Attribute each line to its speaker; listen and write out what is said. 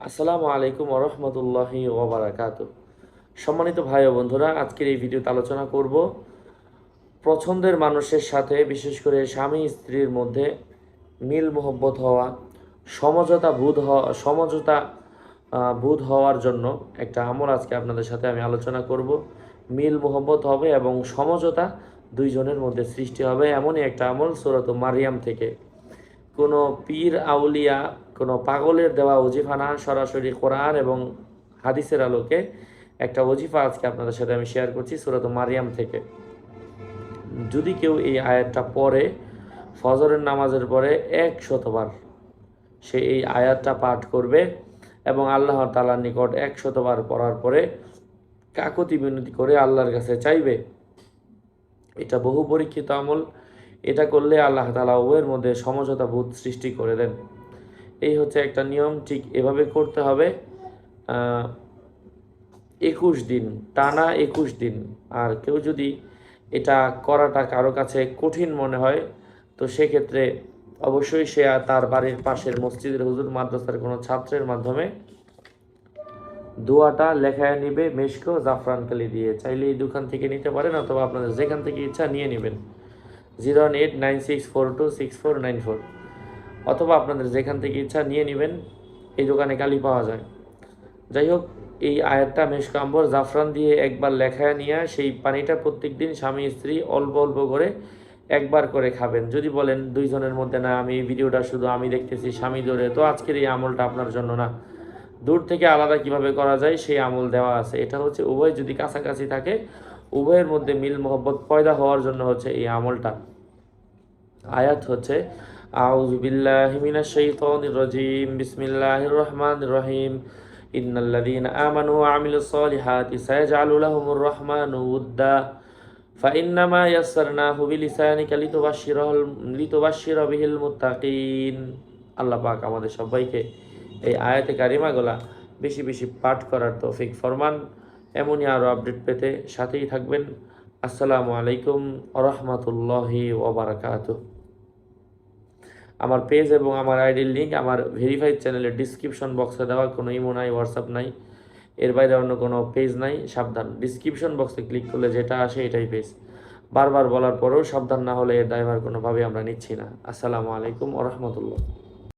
Speaker 1: আসসালামু আলাইকুম ওরহমতুল্লাহি ওবরাকাত সম্মানিত ভাই ও বন্ধুরা, আজকের এই ভিডিওতে আলোচনা করব পছন্দের মানুষের সাথে, বিশেষ করে স্বামী স্ত্রীর মধ্যে মিল মোহব্বত হওয়া, সমঝোতা বোধ হওয়া সমঝোতা বোধ হওয়ার জন্য একটা আমল আজকে আপনাদের সাথে আমি আলোচনা করব। মিল মোহব্বত হবে এবং সমঝোতা দুইজনের মধ্যে সৃষ্টি হবে, এমনই একটা আমল সুরত মারিয়াম থেকে। কোনো পীর, আউলিয়া কোনো পাগলের দেওয়া ওজিফা না, সরাসরি কোরআন এবং হাদিসের আলোকে একটা ওজিফা আজকে আপনাদের সাথে আমি শেয়ার করছি সুরত মারিয়াম থেকে। যদি কেউ এই আয়াতটা পড়ে, ফজরের নামাজের পরে এক শতবার সে এই আয়াতটা পাঠ করবে এবং আল্লাহ তালার নিকট এক শতবার পড়ার পরে কাকতি বিনতি করে আল্লাহর কাছে চাইবে। এটা বহু পরীক্ষিত আমল। এটা করলে আল্লাহ তালা উভয়ের মধ্যে সমঝোতা বোধ সৃষ্টি করে দেন। এই হচ্ছে একটা নিয়ম, ঠিক এভাবে করতে হবে একুশ দিন, টানা একুশ দিন। আর কেউ যদি এটা করাটা কারও কাছে কঠিন মনে হয়, তো সেক্ষেত্রে অবশ্যই সে তার বাড়ির পাশের মসজিদের হুজুর, মাদ্রাসার কোনো ছাত্রের মাধ্যমে দোয়াটা লেখায় নিবে, মেশকো, জাফরান কালি দিয়ে। চাইলে এই দোকান থেকে নিতে পারেন, অথবা আপনাদের যেখান থেকে ইচ্ছা নিয়ে নেবেন। Zero one eight nine six four two six four nine four. অথবা আপনাদের যেখান থেকে ইচ্ছা নিয়ে নেবেন, এই দোকানে কালি পাওয়া যায়। যাই হোক, এই আয়াতটা মেশকাম্বর জাফরান দিয়ে একবার লেখায় নিয়ে সেই পানিটা প্রত্যেক দিন স্বামী স্ত্রী অল্প অল্প করে একবার করে খাবেন। যদি বলেন দুইজনের মধ্যে, না, আমি এই ভিডিওটা শুধু আমি দেখতেছি, স্বামী ধরে, তো আজকের এই আমলটা আপনার জন্য না। দূর থেকে আলাদা কীভাবে করা যায়, সেই আমল দেওয়া আছে। এটা হচ্ছে উভয় যদি কাছাকাছি থাকে, উভয়ের মধ্যে মিল মোহব্বত পয়দা হওয়ার জন্য হচ্ছে এই আমলটা। আয়াত হচ্ছে আউযু বিল্লাহি মিনাশ শাইতানির রাজিম বিসমিল্লাহির রহমানির রহিম ইন্নাল্লাযীনা আমানু ওয়া আমিলুস সালিহাতি সায়াজআলু লাহুমুর রহমানু উদ্দা فإنما يسرناه بلسانك لتبشر لتبشر به المتقين আল্লাহ পাক আমাদের সবাইকে এই আয়াতে কারিমাগুলা বেশি বেশি পাঠ করার তৌফিক ফরমান এমনই আরও আপডেট পেতে সাথেই থাকবেন আসসালামু আলাইকুম আরহামতুল্লাহি ওবরাকাতুহ আমার পেজ এবং আমার আইডির লিঙ্ক আমার ভেরিফাইড চ্যানেলের ডিসক্রিপশন বক্সে দেওয়া, কোনো ইমো নাই হোয়াটসঅ্যাপ নাই। এর বাইরে অন্য কোনো পেজ নাই, সাবধান। ডিসক্রিপশন বক্সে ক্লিক করলে যেটা আসে এটাই পেজ বারবার বলার পরেও সাবধান না হলে এর ড্রাইভার কোনোভাবেই আমরা নিচ্ছি না। আসসালামু আলাইকুম ওরহমতুল্লাহ